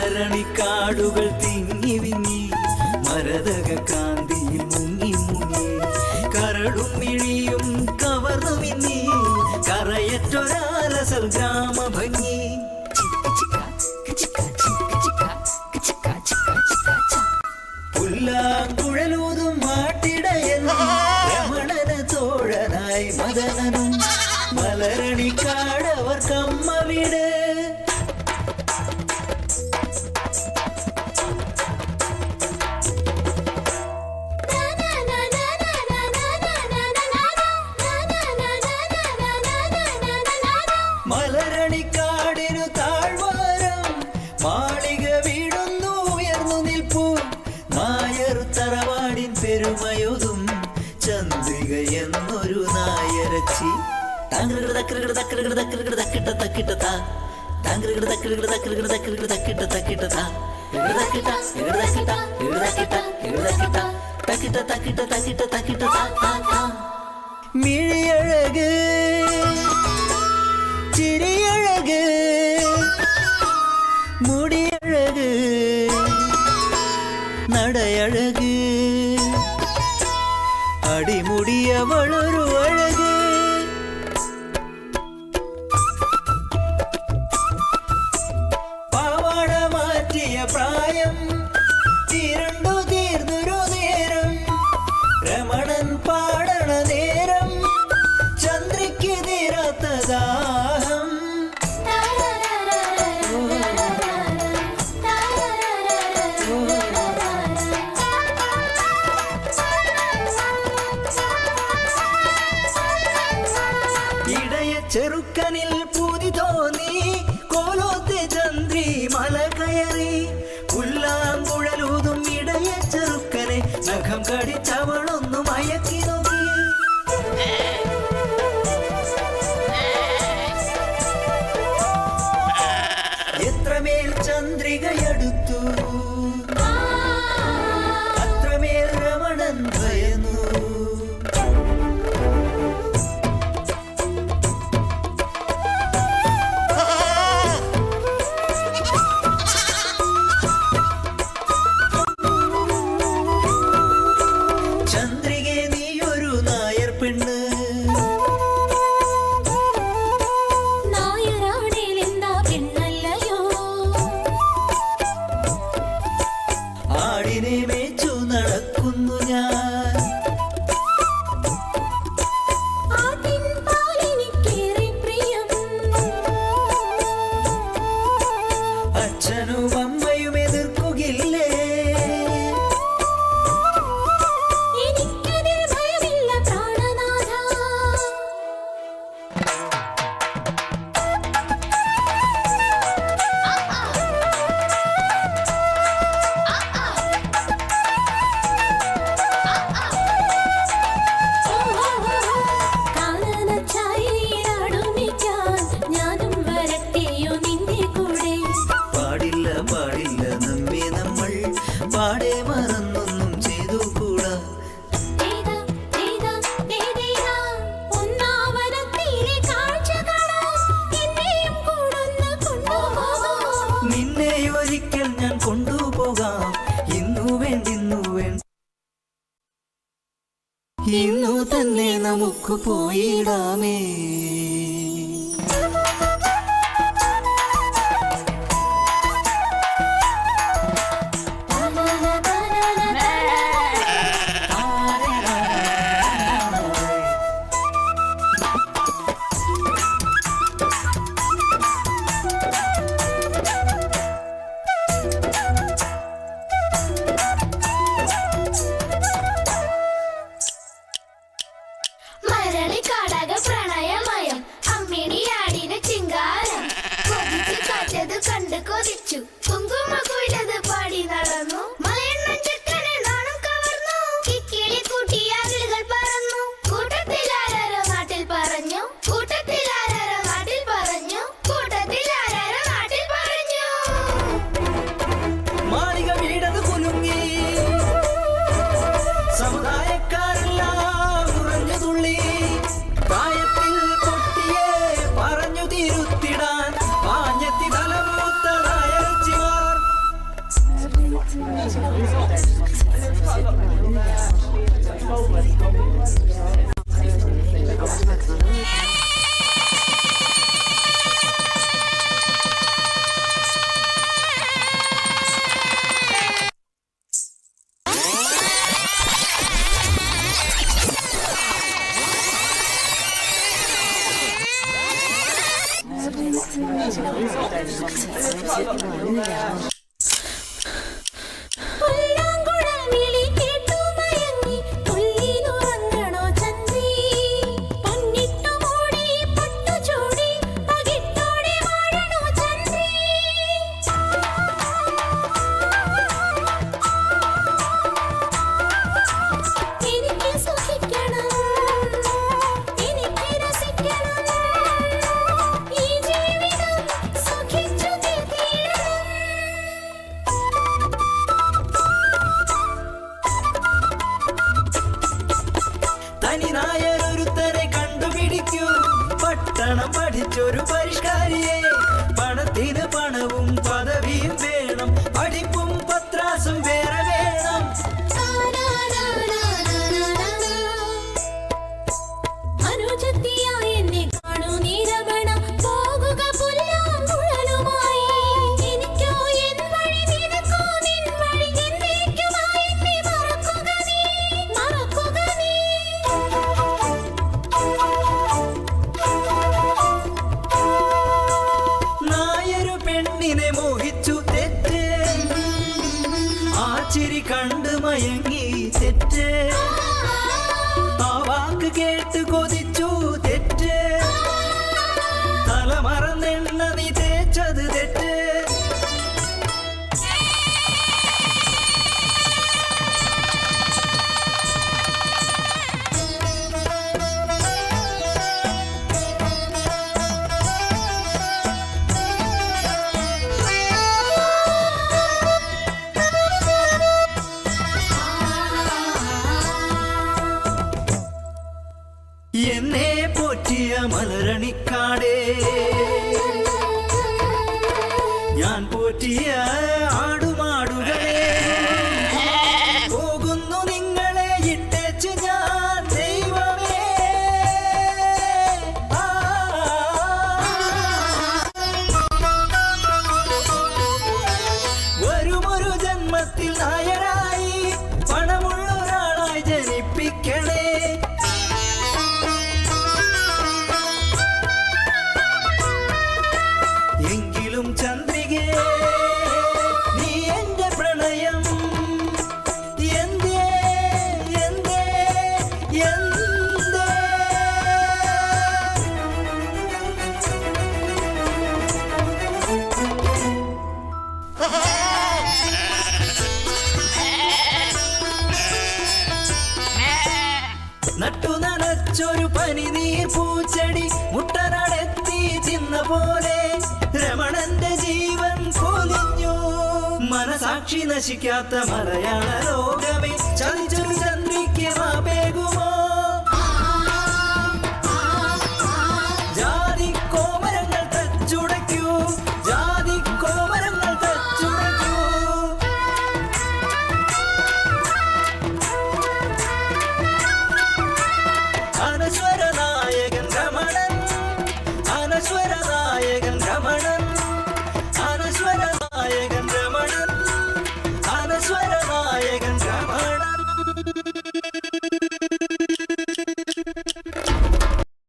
മലരണിക്കാടുകൾ തിങ്ങി വിങ്ങി മരതക കാന്തിയിൽ മുങ്ങി മുങ്ങി. കരടും മിഴിയും കവർന്നു വിങ്ങി കറയറ്റൊരാലസൽ ഗ്രാമ ഭംഗി പുല്ലാം வச்சு தாங்கிருக்கிற தக்கிருக்கிற தக்கிருக்கிற தக்கிருக்கிற தக்கிட்ட தக்கிட்டதா தாங்கிருக்கிற தக்கிருக்கிற தக்கிருக்கிற தக்கிருக்கிற தக்கிட்ட தக்கிட்டதா தக்கிட்டா தக்கிட்டா தக்கிட்டா தக்கிட்டா. தக்கிட்ட தக்கிட்ட தக்கிட்ட தக்கிட்டதா மிழியழகு சிறியழகு முடியழகு நடையழகு. அடிமுடியவளோ ముక్కు పోయిడామే Bizi dinleyin. istiyorum சிரி கண்டு மயங்கி செற்றே வாக்கு கேட்டு கொதி என்னே போற்றிய மலரணிக்காடே ஞான் போற்றிய ചോരു പനി നീർ പൂച്ചടി മുട്ട മുട്ടനടത്തി ചിന്ന പോലെ രമണന്റെ ജീവൻ കൊതിഞ്ഞു മനസാക്ഷി നശിക്കാത്ത മലയാള ലോകമേ ചതിച്ചു